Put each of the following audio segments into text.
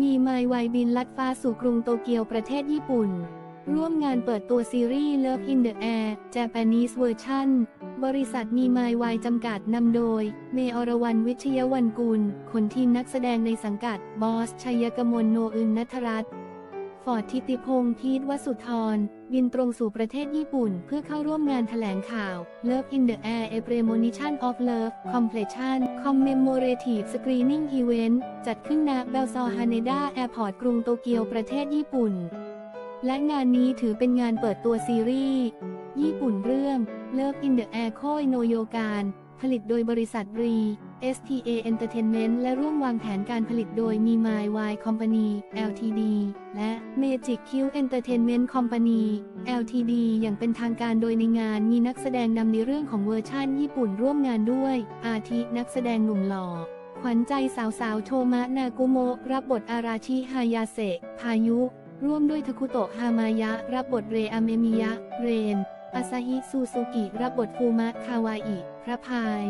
มีไมล์ไวบินลัดฟ้าสู่กรุงโตเกียวประเทศญี่ปุ่น ร่วมงานเปิดตัวซีรีส์ Love in the Air Japanese Version บริษัทมีไมล์ไวจำกัดนำโดย เมอรวรรณวิชยวันกุลคนทีมนักแสดงในสังกัด บอส ชัยกมลโนอึนนัทรัตน์ ฟอร์ดทิติพงษ์พีทวสุธร บินตรงสู่ประเทศญี่ปุ่น เพื่อเข้าร่วมงานแถลงข่าว Love in the Air A Premonition of Love Completion Commemorative Screening Event จัดขึ้นณเบลซอฮาเนดาแอร์พอร์ตกรุงโตเกียวประเทศญี่ปุ่น และงานนี้ถือเป็นงานเปิดตัวซีรีส์ ญี่ปุ่นเรื่อง Love in the Air โคยโนโยการ ผลิตโดยบริษัทรี STA Entertainment และร่วมวางแผนการผลิตโดยมี My Y Company Ltd และ Magic Q Entertainment Company Ltd อย่างเป็นทางการโดยในงานมีนักแสดงนำในเรื่องของเวอร์ชั่นญี่ปุ่นร่วมงานด้วย อาทินักแสดงหนุ่มหล่อขวัญใจสาวๆ โทมะนากุโมะรับบทอาราชิฮายาเซะพายุ ร่วมด้วยทาคุโตะฮามายะ รับบทเรอาเมมิยะ เรนอาซาฮิซูซูกิ รับบทฟูมะคาวาอิพระพาย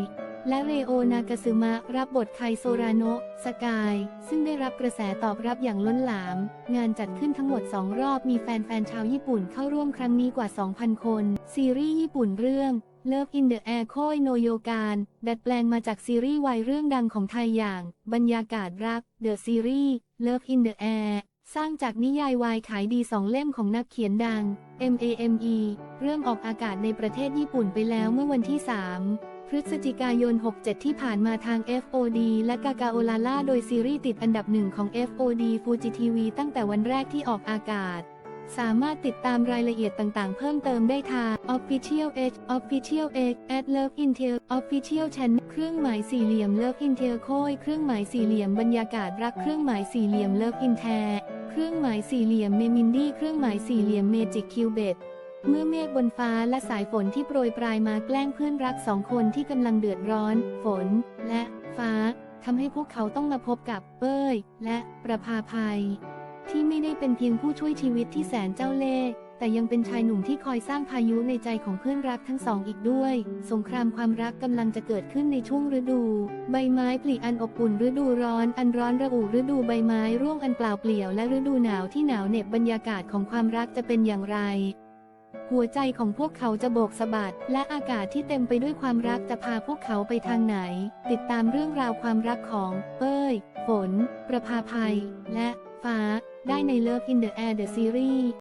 และเรโอนากาซึมะรับบทไคโซราโนะสกาย ซึ่งได้รับกระแสตอบรับอย่างล้นหลาม งานจัดขึ้นทั้งหมด 2 รอบมีแฟนๆชาวญี่ปุ่นเข้าร่วมครั้งนี้กว่า 2,000 คน ซีรีส์ญี่ปุ่นเรื่อง Love in the Air โคยโนโยการดัดแปลงมาจากซีรีส์วายเรื่องดังของไทยอย่าง บรรยากาศรัก The Series Love in the Air สร้างจากนิยายวายขายดีสองเล่มของนักเขียนดัง MAME เริ่มออกอากาศในประเทศญี่ปุ่นไปแล้วเมื่อวันที่ 3 พฤศจิกายน 67 ที่ผ่านมาทาง FOD และกากาโอลาล่าโดยซีรีส์ติดอันดับหนึ่งของ FOD Fuji TV ตั้งแต่วันแรกที่ออกอากาศ สามารถติดตามรายละเอียดต่างๆ เพิ่มเติมได้ทาง Official H Official X at Love Intel Official Channel เครื่องหมายสี่เหลี่ยม Love Intel โคยเครื่องหมายสี่เหลี่ยมบรรยากาศรักเครื่องหมายสี่เหลี่ยม Love Intel เครื่องหมายสี่เหลี่ยมเมมินดี้เครื่องหมายสี่เหลี่ยม Magic Cubet เมื่อเมฆบนฟ้าและสายฝนที่โปรยปลายมาแกล้งเพื่อนรักสองคนที่กำลังเดือดร้อน ฝน และฟ้าทำให้พวกเขาต้องมาพบกับเป้ย และประภาภัย ที่ไม่ได้เป็นเพียงผู้ช่วยชีวิตที่แสนเจ้าเล่ห์แต่ยังเป็นชายหนุ่มที่คอยสร้างพายุในใจของเพื่อนรักทั้งสองอีกด้วย สงครามความรักกำลังจะเกิดขึ้นในช่วงฤดู ใบไม้ผลิอันอบอุ่นฤดูร้อน อันร้อนระอุฤดูใบไม้ร่วงอันเปล่าเปลี่ยวและฤดูหนาวที่หนาวเหน็บบรรยากาศของความรักจะเป็นอย่างไร หัวใจของพวกเขาจะโบกสะบัด และอากาศที่เต็มไปด้วยความรักจะพาพวกเขาไปทางไหน ติดตามเรื่องราวความรักของ เป้ย ฝน ประภาภัย และฟ้า ได้ใน Love in the Air the Series